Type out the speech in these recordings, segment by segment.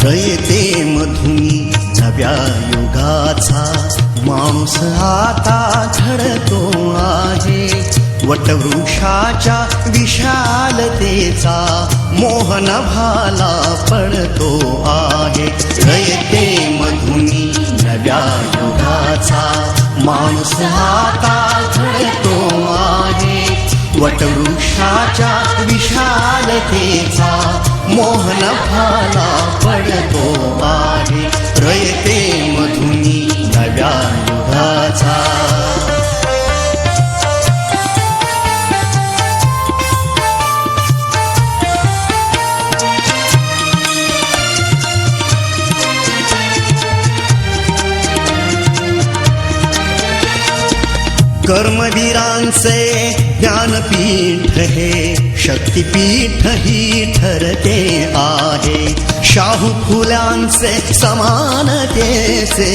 रयते मधुनी नव्या युगाचा. मांस आता घडतो आहे वटवृक्षाच्या विशालतेचा मोहन भाला पडतो आहे. रयते मधुनी नव्या युगाचा. मांस आता घडतो आहे वटवृक्षाच्या विशालतेचा मोहन भाला पडतो आहे रयते मधुनी नव्या युगाचा. कर्मवीरांचे ज्ञानपीठ हे शक्तिपीठ ही ठरते आहे. शाहू फुल्यांचे समानतेचे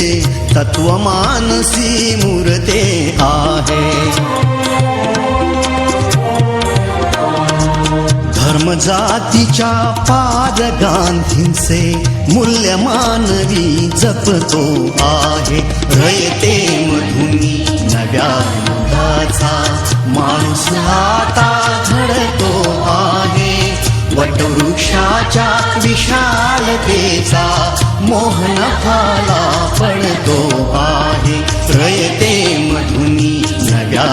तत्वमानसी मूर्ते आहे. धर्म जातीच्या पाद गांधींचे मूल्य मानवी जपतो आहे. रयते मधुनी नव्या युगाचा माणूस आता घडतो आहे. वटवृक्षाच्या विशालतेचा मोहन फाला पडतो आहे प्रयते मधुनी नव्या